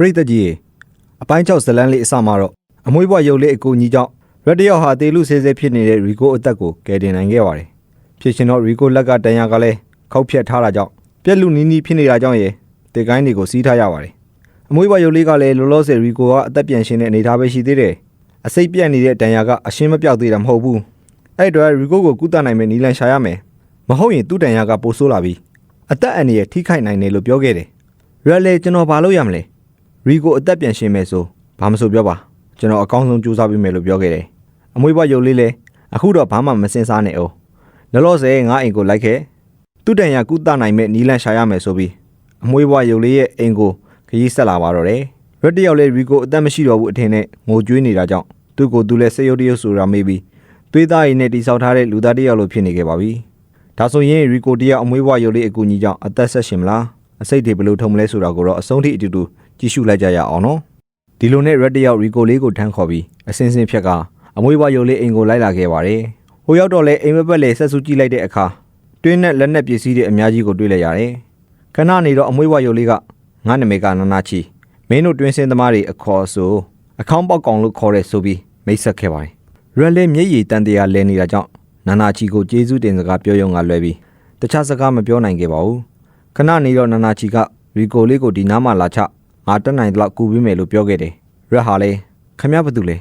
ပရိသတ်ကြီးရေအပိုင်း6ဇလန်းလေးအစမှာတော့အမွေးဘွားရုပ်လေးအကူကြီးကြောင့်ရက်တယောက်ဟာတေလူဆဲဆဲဖြစ်နေတဲ့ရီကိုအသက်ကိုကယ်တင်နိုင်ခဲ့ပါတယ်ဖြစ်ရှင်တော့ရီကိုလက်ကတန်ရာကလည်းခောက်ဖြတ်ထားတာကြောင့်ပြက်လူနီးနီးဖြစ်နေတာကြောင့်ရေတေကိုင်းတွေကိုစီးထားရပါတယ်အမွေးဘွားရုပ်လေးကလည်းလောလောဆယ်ရီကိုကအသက်ပြန်ရှင်တဲ့အနေအထားပဲရှိသေးတယ်အစိတ်ပြက်နေတဲ့တန်ရာကအရှင်းမပြောက်သေးတာမဟုတ်ဘူးအဲ့အတော့ရီကိုကိုကုသနိုင်မယ့်နီလန်ရှာရမယ်မဟုတ်ရင်သူ့တန်ရာကပိုဆိုးလာပြီအသက်အန္တရာယ်ထိခိုက်နိုင်တယ်လို့ပြောခဲ့တယ်ရက်လေကျွန်တော်ဘာလုပ်ရမလဲ ရီကိုအသက်ပြန်ရှင်မယ်ဆိုဘာမဆိုပြောပါကျွန်တော်အကောင်းဆုံးကြိုးစားပေးမယ်လို့ပြောခဲ့တယ်အမွေးဘွားရုပ်လေးလဲအခုတော့ဘာမှမစင်စားနဲ့အောင်လောလောဆယ်ငါအိမ်ကိုလိုက်ခဲ့သူ့တန်ရကုသနိုင်မဲ့နီလန်ရှာရမယ်ဆိုပြီးအမွေးဘွားရုပ်လေးရဲ့အိမ်ကိုခရီးဆက်လာပါတော့တယ်ရက်တယောက်လဲရီကိုအသက်မရှိတော့ဘူးအထင်နဲ့ငိုကြွေးနေတာကြောင့်သူ့ကိုသူလဲစိတ်ရုပ်တရုပ်ဆိုတာမေးပြီးသွေးသားရည်နဲ့တိဆောက်ထားတဲ့လူသားတယောက်လိုဖြစ်နေခဲ့ပါပြီဒါဆိုရင်ရီကိုတယောက်အမွေးဘွားရုပ်လေးအကူကြီးကြောင့်အသက်ဆက်ရှင်မလားအစိတ်တွေဘယ်လိုထုံမလဲဆိုတာကိုတော့အဆုံးထိအတူတူ ကြည့်ရှုလိုက်ကြရအောင်နော်ဒီလိုနဲ့ red တယောက်ရီကိုလေးကိုထမ်းခေါ်ပြီးအစင်းစင်းဖြတ်ကအမွေးဘွားရုပ်လေးအိမ်ကိုလိုက်လာခဲ့ပါတယ်ဟိုရောက်တော့လဲအိမ်မက်ပက်လေဆက်စုကြည့်လိုက်တဲ့အခါတွင်းနဲ့လက်နဲ့ပစ္စည်းတွေအများကြီးကိုတွေ့လိုက်ရတယ်ခဏနေတော့အမွေးဘွားရုပ်လေးကငါနာမည်ကနနာချီမင်းတို့တွင်းစင်းသမားတွေအခေါ်ဆိုအခေါင်းပေါက်ကောင်လို့ခေါ်တဲ့ဆိုပြီးမိတ်ဆက်ခဲ့ပါတယ် red လေးမျက်ရည်တန်တရားလဲနေတာကြောင့်နနာချီကိုကျေးဇူးတင်စကားပြောရုံကလွယ်ပြီးတခြားစကားမပြောနိုင်ခဲ့ပါဘူးခဏနေတော့နနာချီကရီကိုလေးကိုဒီနားမှာလာချ ငါတက်နိုင်တော့ကူပေးမယ်လို့ပြောခဲ့တယ်ရက်ဟာလေခမရဘာတူလဲ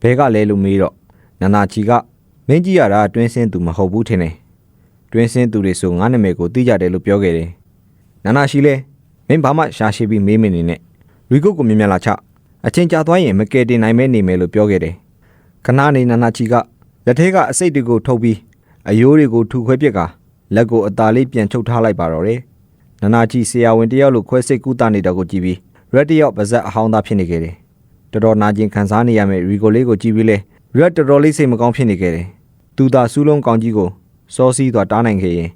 ဘဲကလဲလို့မေးတော့နနာချီကမင်းကြီးရတာတွင်းစင်းသူမဟုတ်ဘူးထင်တယ်တွင်းစင်းသူတွေဆိုငါနာမည်ကိုသိကြတယ်လို့ပြောခဲ့တယ်နနာရှိလဲမင်းဘာမှရှာရှိပြီးမေးမနေနဲ့ရီကိုကိုမြင်မြင်လာချအချင်းကြာသွားရင်မကယ်တင်နိုင်မဲနေမယ်လို့ပြောခဲ့တယ်ခဏနေနနာချီကလက်ထဲကအစိတ်တွေကိုထုတ်ပြီးအယိုးတွေကိုထူခွဲပြက်ကလက်ကိုအသာလေးပြန်ချုပ်ထားလိုက်ပါတော့တယ်နနာချီဆရာဝန်တယောက်လိုခွဲစိတ်ကူတာနေတာကိုကြည့်ပြီး red တယောက်ပါဇက်အဟောင်းသားဖြစ်နေခဲ့တယ်။တော်တော်နာကျင်ခံစားနေရမယ့်ရီကိုလေးကိုကြည့်ပြီးလဲ red တော်တော်လေးစိတ်မကောင်းဖြစ်နေခဲ့တယ်။သူသာစူးလုံးကောင်းကြီးကိုစောစီးသွားတားနိုင်ခဲ့ရင်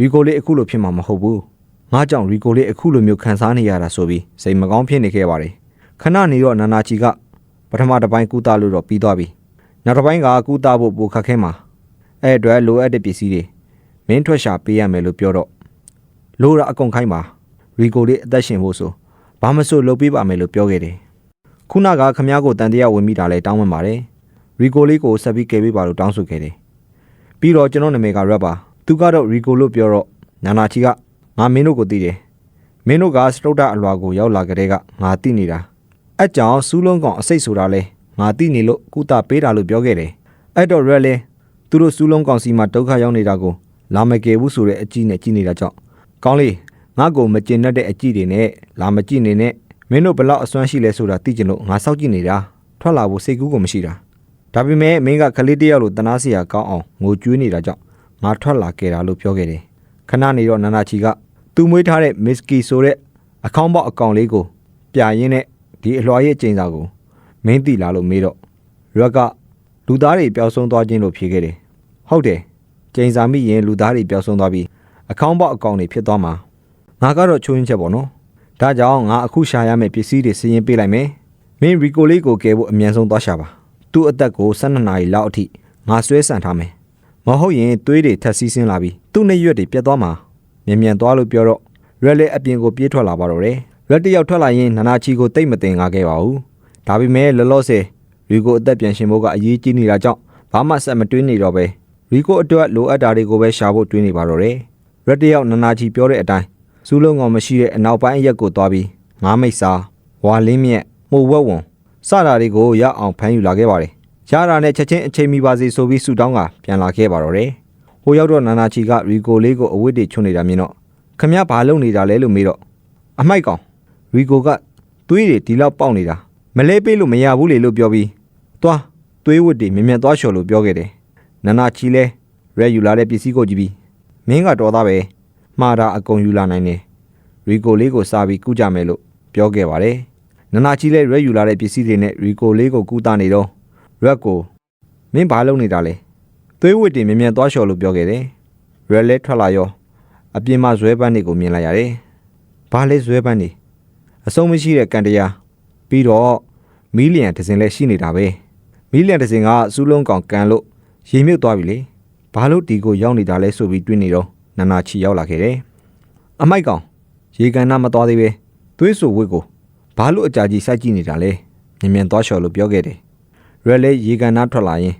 ရီကိုလေးအခုလိုဖြစ်မှာမဟုတ်ဘူး။ငါကြောင့်ရီကိုလေးအခုလိုမျိုးခံစားနေရတာဆိုပြီးစိတ်မကောင်းဖြစ်နေခဲ့ပါတယ်။ခဏနေတော့နာနာချီကပထမတစ်ပိုင်းကူတာလို့တော့ပြီးသွားပြီ။နောက်တစ်ပိုင်းကကူတာဖို့ပိုခက်ခဲမှာအဲ့အတွက်လိုအပ်တဲ့ပစ္စည်းတွေမင်းထွက်ရှာပေးရမယ်လို့ပြောတော့လိုတာအကုန်ခိုင်းပါရီကိုလေးအသက်ရှင်ဖို့ဆို ဘာမဆိုလုပ်ပေးပါမယ်လို့ပြောခဲ့တယ်ခုနကခမ ्या ကိုတန်တရားဝင်မိတာလဲတောင်းပန်ပါတယ်ရီကိုလေးကိုဆက်ပြီးကယ်ပေးပါလို့တောင်းဆိုခဲ့တယ်ပြီးတော့ကျွန်တော်နာမည်ကရက်ပါသူကတော့ရီကိုလို့ပြောတော့နာနာချီကငါမင်းတို့ကိုသိတယ်မင်းတို့ကစတုဒ္ဒအလွာကိုရောက်လာကြတဲ့ကငါသိနေတာအကြောင်းစူးလုံးကောင်အစိတ်ဆိုတာလဲငါသိနေလို့ကုသပေးတာလို့ပြောခဲ့တယ်အဲ့တော့ရက်လဲသူတို့စူးလုံးကောင်စီမှာဒုက္ခရောက်နေတာကိုလာမကယ်ဘူးဆိုတဲ့အကြည့်နဲ့ကြည့်နေတာကြောင့်ကောင်းလေး ငါ့ကိုမကျင်တတ်တဲ့အကြည့်တွေနဲ့လာမကြည့်နေနဲ့မင်းတို့ဘလောက်အစွမ်းရှိလဲဆိုတာသိကြလို့ငါစောက်ကြည့်နေတာထွက်လာဖို့စိတ်ကူးကိုမရှိတာဒါပေမဲ့မင်းကကလေးတယောက်လိုတနာစရာကောင်းအောင်ငိုကြွေးနေတာကြောင့်ငါထွက်လာခဲ့တာလို့ပြောခဲ့တယ်ခဏနေတော့နန္ဒချီကသူ့မွေးထားတဲ့မစ္စကီဆိုတဲ့အကောင့်ပေါက်အကောင့်လေးကိုပြရင်းနဲ့ဒီအလွှာရဲ့အကျဉ်းစာကိုမင်းသိလာလို့မေးတော့ရက်ကလူသားတွေပျောက်ဆုံးသွားခြင်းလို့ဖြေခဲ့တယ်ဟုတ်တယ်ကျင်းစာမိရင်လူသားတွေပျောက်ဆုံးသွားပြီးအကောင့်ပေါက်အကောင့်တွေဖြစ်သွားမှာ ငါကတော့ချိုးရင်းချက်ပေါ့နော်ဒါကြောင့်ငါအခုရှာရမယ့်ပစ္စည်းတွေစီရင်ပေးလိုက်မယ်မင်းရီကိုလေးကိုကယ်ဖို့အမြန်ဆုံးသွားရှာပါသူ့အသက်ကို12နာရီလောက်အထိငါဆွဲဆန့်ထားမယ်မဟုတ်ရင်သွေးတွေထက်စီးဆင်းလာပြီးသူ့နှရွက်တွေပြတ်သွားမှာမြန်မြန်သွားလို့ပြောတော့ရက်လက်အပြင်ကိုပြေးထွက်လာပါတော့တယ်ရက်တယောက်ထွက်လာရင်နာနာချီကိုတိတ်မတင်ငါခဲ့ပါဘူးဒါပေမဲ့လောလောဆယ်ရီကိုအသက်ပြန်ရှင်ဖို့ကအရေးကြီးနေတာကြောင့်ဘာမှဆက်မတွေးနေတော့ပဲရီကိုအတွက်လိုအပ်တာတွေကိုပဲရှာဖို့တွေးနေပါတော့တယ်ရက်တယောက်နာနာချီပြောတဲ့အတိုင်း စူးလုံးကောင်မရှိတဲ့အနောက်ပိုင်းအရက်ကိုသွားပြီးငါးမိတ်စာဝါလင်းမြက်မှုဝက်ဝံစတာတွေကိုရအောင်ဖမ်းယူလာခဲ့ပါတယ်ရတာနဲ့ချက်ချင်းအချိန်မီပါစေဆိုပြီးဆူတောင်းကပြန်လာခဲ့ပါတော့တယ်ဟိုရောက်တော့နာနာချီကရီကိုလေးကိုအဝတ်တွေချွတ်နေတာမြင်တော့ခမရဘာလုပ်နေတာလဲလို့မေးတော့အမိုက်ကောင်ရီကိုကသွေးတွေဒီလောက်ပေါက်နေတာမလဲပေးလို့မရဘူးလေလို့ပြောပြီးသွားသွေးဝတ်တွေမြင်မြန်သွားလျှော်လို့ပြောခဲ့တယ်နာနာချီလဲရဲယူလာတဲ့ပစ္စည်းကိုကြည့်ပြီးမင်းကတော်သားပဲ မှားတာအကုန်ယူလာနိုင်တယ်ရီကိုလေးကိုစာပြီးကုကြမယ်လို့ပြောခဲ့ပါတယ်နနာကြီးလည်းရက်ယူလာတဲ့ပစ္စည်းတွေနဲ့ရီကိုလေးကိုကုသနေတော့ရက်ကိုမင်းဘာလုပ်နေတာလဲသွေးဝစ်တွေမြင်မြန်သွားလျှော်လို့ပြောခဲ့တယ်ရက်လဲထွက်လာရောအပြင်မှာဇွဲပန်းတွေကိုမြင်လိုက်ရတယ်ဘာလဲဇွဲပန်းတွေအဆုံးမရှိတဲ့ကန်တရားပြီးတော့မီလီယံဒဇင်လည်းရှိနေတာပဲမီလီယံဒဇင်ကစူးလုံးကောင်ကန်လို့ရေမြုပ်သွားပြီလေဘာလို့ဒီကိုရောက်နေတာလဲဆိုပြီးတွေးနေတော့ နနာချီရောက်လာခဲ့တယ်အမိုက်ကောင်ရေကန်နာမသွားသေးပဲသွေးဆူဝစ်ကိုဘဘာလို့အကြာကြီးစိုက်ကြည့်နေတာလဲမြန်မြန်သွားလျှော်လို့ပြောခဲ့တယ်ရွက်လဲရေကန်နာထွက်လာရင်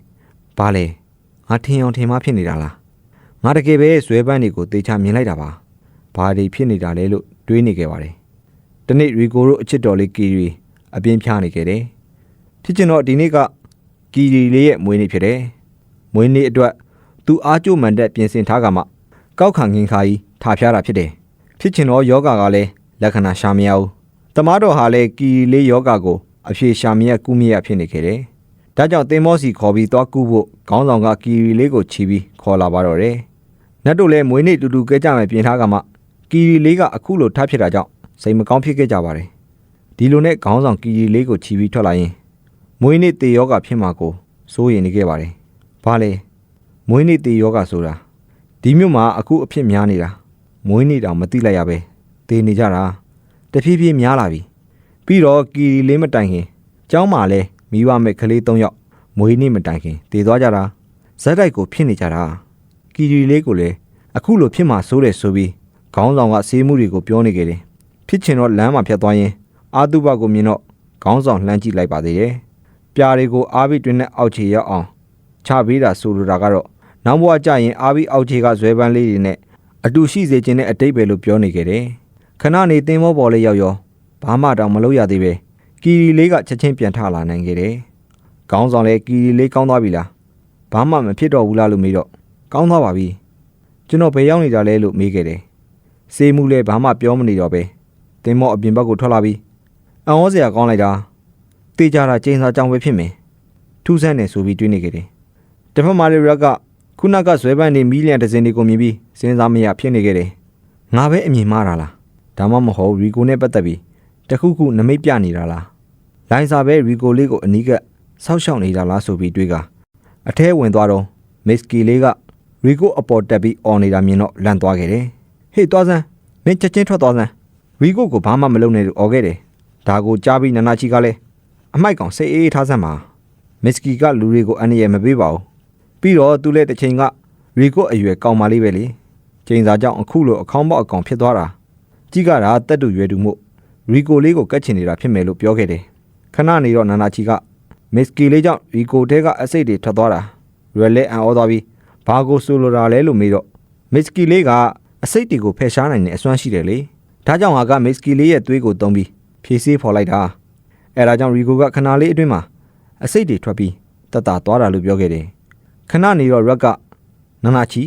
ဘာလဲငါထင်အောင်ထင်မှဖြစ်နေတာလားငါတကယ်ပဲဇွဲပန်းတွေကိုတေချာမြင်လိုက်တာပါဘာတွေဖြစ်နေတာလဲလို့တွေးနေခဲ့ပါတယ်တနေ့ရီကိုတို့အချစ်တော်လေးကီရီအပြင်းဖြားနေခဲ့တယ်ဖြစ်ချင်တော့ဒီနေ့ကကီရီလေးရဲ့မွေးနေ့ဖြစ်တယ်မွေးနေ့အတွက်သူအားကျိုးမှန်တဲ့ပြင်ဆင်ထားကမှ ကောက်ခံငင်ခါကြီးထားဖျားတာဖြစ်တယ်ဖြစ်ချင်တော့ယောဂါကလည်းလက္ခဏာရှာမရဘူးတမားတော်ဟာလည်းကီလေးယောဂကိုအဖြေရှာမြက်ကူးမြက်ဖြစ်နေခဲ့တယ်။ဒါကြောင့်တင်မောစီခေါ်ပြီးသွားကူးဖို့ခေါင်းဆောင်ကကီရီလေးကိုချီပြီးခေါ်လာပါတော့တယ်။နတ်တို့လည်းမွေးနေ့တူတူကဲကြမယ်ပြင်ထားကမှကီရီလေးကအခုလိုထပ်ဖြစ်တာကြောင့်စိတ်မကောင်းဖြစ်ခဲ့ကြပါတယ်။ဒီလိုနဲ့ခေါင်းဆောင်ကီရီလေးကိုချီပြီးထွက်လာရင်မွေးနေ့တေယောဂဖြစ်မှာကိုစိုးရိမ်နေခဲ့ပါတယ်။ဘာလဲမွေးနေ့တေယောဂဆိုတာ ဒီမြို့မှာအခုအဖြစ်များနေတာမွေးနေ့တောင်မသိလိုက်ရပဲတေနေကြတာတဖြည်းဖြည်းများလာပြီပြီးတော့ကီရီလေးမတိုင်ခင်ကျောင်းမှာလဲမိဘမဲ့ကလေး၃ယောက်မွေးနေ့မတိုင်ခင်တည်သွားကြတာဇက်တိုက်ကိုဖြစ်နေကြတာကီရီလေးကိုလည်းအခုလိုဖြစ်မှာစိုးတယ်ဆိုပြီးခေါင်းဆောင်ကဆေးမှုတွေကိုပြောနေကြတယ်ဖြစ်ချင်တော့လမ်းမှာဖြတ်သွားရင်အာတုဘကိုမြင်တော့ခေါင်းဆောင်လှမ်းကြည့်လိုက်ပါသေးတယ်ပြာတွေကိုအားပြီးတွင်နဲ့အောက်ခြေရောက်အောင်ချပေးတာဆိုလိုတာကတော့ နောက်ဘဝကျရင်အားပြီးအောက်ခြေကဇွဲပန်းလေးတွေနဲ့အတူရှိစေခြင်းနဲ့အတိတ်ပဲလို့ပြောနေကြတယ်ခဏနေတင်းမောပေါ်လေးရောက်ရောဘာမှတောင်မလုပ်ရသေးပဲကီရီလေးကချက်ချင်းပြန်ထလာနိုင်ခဲ့တယ်။ကောင်းဆောင်လည်းကီရီလေးကောင်းသွားပြီလား။ဘာမှမဖြစ်တော့ဘူးလားလို့မေးတော့ကောင်းသွားပါပြီ။ကျွန်တော်ဘယ်ရောက်နေတာလဲလို့မေးခဲ့တယ်။စေးမှုလည်းဘာမှပြောမနေတော့ပဲတင်းမောအပြင်ဘက်ကိုထွက်လာပြီးအံ့ဩစရာကောင်းလိုက်တာတေးကြတာကျင်းစာကြောင်ပဲဖြစ်မယ်။ထူးဆန်းတယ်ဆိုပြီးတွေးနေခဲ့တယ်။တစ်ဖက်မှာလေရက်က ခုနကဇွဲပန်းနေမီလီယံဒဇင်တွေကိုမြင်ပြီးစဉ်းစားမရဖြစ်နေခဲ့တယ်။ငါပဲအမြင်မှားတာလား။ဒါမှမဟုတ်ရီကိုနဲ့ပတ်သက်ပြီးတခုခုနမိတ်ပြနေတာလားလိုင်းစာပဲရီကိုလေးကိုအနီးကပ်ဆောက်ရှောက်နေတာလားဆိုပြီးတွေးကအထဲဝင်သွားတော့မစ်ကီလေးကရီကိုအပေါ်တက်ပြီးអော်နေတာမြင်တော့လန့်သွားခဲ့တယ်ဟေ့သွားစမ်းမင်းချက်ချင်းထွက်သွားစမ်းရီကိုကိုဘာမှမလုပ်နဲ့လို့អော်ခဲ့တယ်ဒါကိုကြားပြီးနနာချီကလည်းအမိုက်ကောင်စိတ်အေးထားစမ်းပါမစ်ကီကလူတွေကိုအန်ရယ်မပေးပါဘူး ပြီးတော့သူလည်းတစ်ချိန်ကရီကိုအရွယ်ကောင်းပါလေးပဲလေချိန်စာကြောင့်အခုလိုအခေါင်းပေါက်အကောင်ဖြစ်သွားတာကြီးကတာတက်တူရွယ်တူမှုရီကိုလေးကိုကတ်ချင်နေတာဖြစ်မယ်လို့ပြောခဲ့တယ်ခဏနေတော့နာနာချီကမစ်ကီလေးကြောင့်ရီကိုတဲကအစိတ်တွေထွက်သွားတာရွယ်လဲအံ့ဩသွားပြီးဘာကိုဆိုလိုတာလဲလို့မေးတော့မစ်ကီလေးကအစိတ်တွေကိုဖယ်ရှားနိုင်တဲ့အစွမ်းရှိတယ်လေဒါကြောင့်ဟာကမစ်ကီလေးရဲ့သွေးကိုတုံးပြီးဖြည့်ဆည်းဖော်လိုက်တာအဲဒါကြောင့်ရီကိုကခဏလေးအတွင်းမှာအစိတ်တွေထွက်ပြီးတက်တာသွားတာလို့ပြောခဲ့တယ် ခဏနေတော့ရက်ကနာနာချီ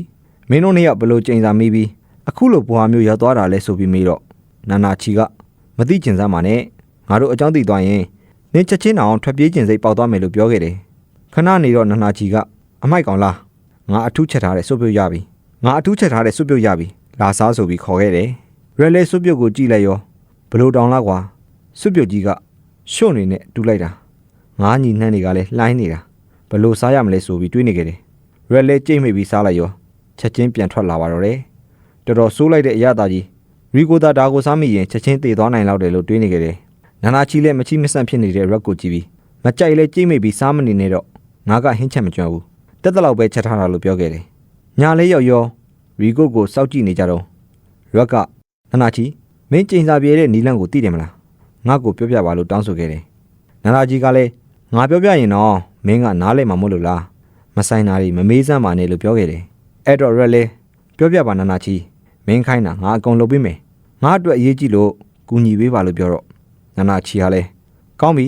မင်းတို့နှစ်ယောက်ဘယ်လို့ကြိမ်စာမိပြီးအခုလိုဘွာမျိုးရောက်သွားတာလဲဆိုပြီးမေးတော့နာနာချီကမသိကျင်စမ်းပါနဲ့ငါတို့အကြောင်းသိသွားရင်နင်းချက်ချင်းအောင်ထွက်ပြေးကျင်စိတ်ပေါက်သွားမယ်လို့ပြောခဲ့တယ်ခဏနေတော့နာနာချီကအမိုက်ကောင်လားငါအထူးချက်ထားတဲ့စွပ်ပြုတ်ရပြီငါအထူးချက်ထားတဲ့စွပ်ပြုတ်ရပြီလာစားဆိုပြီးခေါ်ခဲ့တယ်ရဲလဲစွပ်ပြုတ်ကိုကြည့်လိုက်ရောဘလို့တောင်လားကွာစွပ်ပြုတ်ကြီးကရှုံ့နေနဲ့တူလိုက်တာငါးညီနှန်းတွေကလည်းလှိုင်းနေတာ ဘလို့စားရမလဲဆိုပြီးတွေးနေကြတယ်ရဲလဲကြိတ်မိပြီးစားလိုက်ရောချက်ချင်းပြန်ထွက်လာပါတော့တယ်တော်တော်ဆိုးလိုက်တဲ့အရသာကြီးရီကိုသာဒါကိုစားမိရင်ချက်ချင်းတည်သွားနိုင်လောက်တယ်လို့တွေးနေကြတယ်။နာနာချီလည်းမချီမဆန့်ဖြစ်နေတဲ့ရက်ကိုကြည့်ပြီးမကြိုက်လဲကြိတ်မိပြီးစားမနေနဲ့တော့ငါကဟင်းချက်မကြွဘူး။တက်တလောက်ပဲချက်ထားတာလို့ပြောခဲ့တယ်။ညာလေးရောက်ရောရီကိုကိုစောက်ကြည့်နေကြတော့ရက်ကနာနာချီမင်းကျင်စာပြေတဲ့နီလန့်ကိုသိတယ်မလား။ငါ့ကိုပြောပြပါလို့တောင်းဆိုခဲ့တယ်။နာနာချီကလည်းငါပြောပြရင်တော့ မင်းကနားလဲမှာမို့လို့လား။မဆိုင်တာတွေမမေးစမ်းပါနဲ့လို့ပြောခဲ့တယ်။အဲ့တော့ရက်လဲပြောပြပါနာနာချီမင်းခိုင်းတာငါအကုန်လုပ်ပေးမယ်ငါအတွက်အရေးကြီးလို့ကူညီပေးပါလို့ပြောတော့နာနာချီကလည်းကောင်းပြီ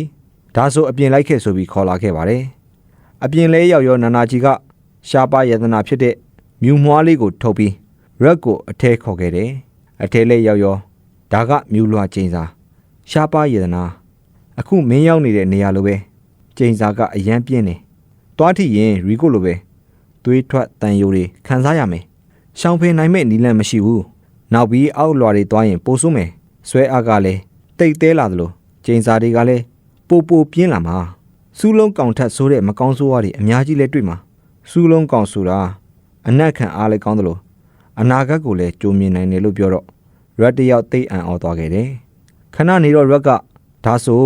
ဒါဆိုအပြင်လိုက်ခဲ့ဆိုပြီးခေါ်လာခဲ့ပါတယ်အပြင်လဲရောက်ရောနာနာချီကရှားပါယတနာဖြစ်တဲ့မြူမွားလေးကိုထုတ်ပြီးရက်ကိုအထဲခေါ်ခဲ့တယ်အထဲလဲရောက်ရောဒါကမြူလွှာကျင်းစာရှားပါယတနာအခုမင်းရောက်နေတဲ့နေရာလိုပဲ ကျင်းစာကအရန်ပြင်းနေတွားထိရင်ရီကိုလိုပဲသွေးထွက်တန်ယိုတွေခံစားရမယ်ရှောင်ဖင်နိုင်မဲ့နီလန့်မရှိဘူးနောက်ပြီးအောက်လွာတွေသွားရင်ပိုဆိုးမယ်ဆွဲအားကလည်းတိတ်သေးလာသလိုကျိန်စာတွေကလည်းပိုပိုပြင်းလာမှာစူးလုံးကောင်ထက်ဆိုးတဲ့မကောင်းဆိုးဝါးတွေအများကြီးလဲတွေ့မှာစူးလုံးကောင်ဆိုတာအနက်ခံအားလည်းကောင်းသလိုအနာဂတ်ကိုလည်းကြိုမြင်နိုင်တယ်လို့ပြောတော့ရက်တယောက်တိတ်အံ့ဩသွားခဲ့တယ်ခဏနေတော့ရက်ကဒါဆို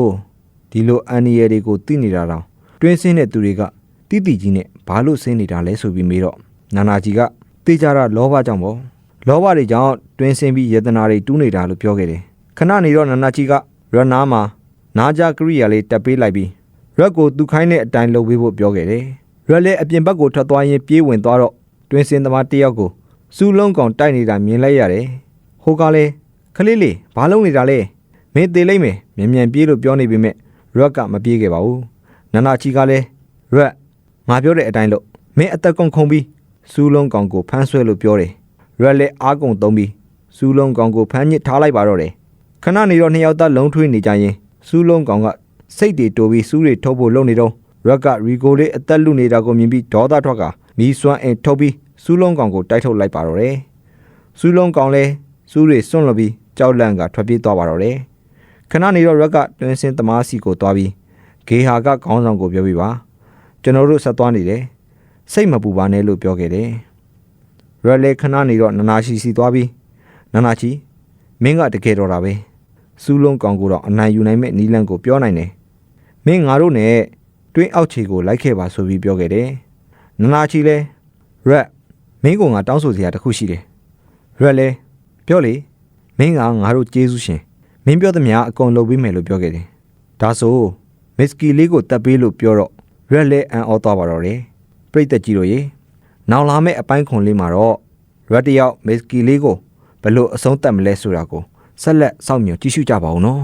ဒီလိုအန်နီရယ်တွေကိုသိနေတာတောင်တွင်းစင်းတဲ့သူတွေကတိတိကြီးနဲ့ဘာလို့ဆင်းနေတာလဲဆိုပြီးမေးတော့နာနာကြီးကတေးကြတာလောဘကြောင့်ပေါ့လောဘတွေကြောင့်တွင်းစင်းပြီးယတနာတွေတူးနေတာလို့ပြောခဲ့တယ်ခဏနေတော့နာနာကြီးကရနာမှာနာကြကရိယာလေးတက်ပေးလိုက်ပြီးရက်ကိုသူခိုင်းတဲ့အတိုင်းလုပ်ပေးဖို့ပြောခဲ့တယ်ရက်လည်းအပြင်ဘက်ကိုထွက်သွားရင်ပြေးဝင်သွားတော့တွင်စင်သမားတစ်ယောက်ကိုစူးလုံးကောင်တိုက်နေတာမြင်လိုက်ရတယ်ဟိုကလည်းခလေးလေးဘာလုပ်နေတာလဲမင်းသေးလိုက်မယ်မြန်မြန်ပြေးလို့ပြောနေပေမဲ့ ရက်ကမပြေးခဲ့ပါဘူးနန္နာချီကလည်းရက်ငါပြောတဲ့အတိုင်းလို့မင်းအသက်ကုန်ခုံပြီးစူးလုံးကောင်ကိုဖမ်းဆွဲလို့ပြောတယ်ရက်လည်းအားကုန်သုံးပြီးစူးလုံးကောင်ကိုဖမ်းညစ်ထားလိုက်ပါတော့တယ်ခဏနေတော့နှစ်ယောက်သားလုံးထွေးနေကြရင်စူးလုံးကောင်ကစိတ်တွေတိုးပြီးစူးတွေထုတ်ဖို့လုပ်နေတော့ရက်ကရီကိုလေးအသက်လူနေတာကိုမြင်ပြီးဒေါသထွက်ကမီးစွမ်းအင်ထုတ်ပြီးစူးလုံးကောင်ကိုတိုက်ထုတ်လိုက်ပါတော့တယ်စူးလုံးကောင်လည်းစူးတွေစွန့်လွတ်ပြီးကြောက်လန့်ကထွက်ပြေးသွားပါတော့တယ် ခဏနေတော့ရက်ကတွင်စင်သမားစီကိုသွားပြီးဂေဟာကခေါင်းဆောင်ကိုပြောပြပါကျွန်တော်တို့ဆက်သွားနေတယ်စိတ်မပူပါနဲ့လို့ပြောခဲ့တယ်ရက်လေခဏနေတော့နနာရှိစီသွားပြီးနနာချီမင်းကတကယ်တော့တာပဲစူးလုံးကောင်ကိုတော့အနိုင်ယူနိုင်မဲ့နီလန်ကိုပြောနိုင်တယ်။မင်းငါတို့နဲ့တွင်းအောက်ခြေကိုလိုက်ခဲ့ပါဆိုပြီးပြောခဲ့တယ်။နနာချီလဲရက်မင်းကငါတောင်းဆိုစရာတစ်ခုရှိတယ်။ရက်လဲပြောလေမင်းကငါတို့ကျေးဇူးရှင် မင်းပြောသမျှအကုန်လုပ်ပေးမယ်လို့ပြောခဲ့တယ်။ဒါဆိုမစ္စကီလေးကိုတတ်ပေးလို့ပြောတော့ရက်လဲအန်အောသွားပါတော့တယ်။ပြိတ်သက်ကြီးတို့ရေနောင်လာမဲ့အပိုင်းခွန်လေးမှာတော့ရက်တယောက်မစ္စကီလေးကိုဘယ်လို့အဆုံးသတ်မလဲဆိုတာကိုဆက်လက်စောင့်မျှော်ကြည့်ရှုကြပါဦးနော်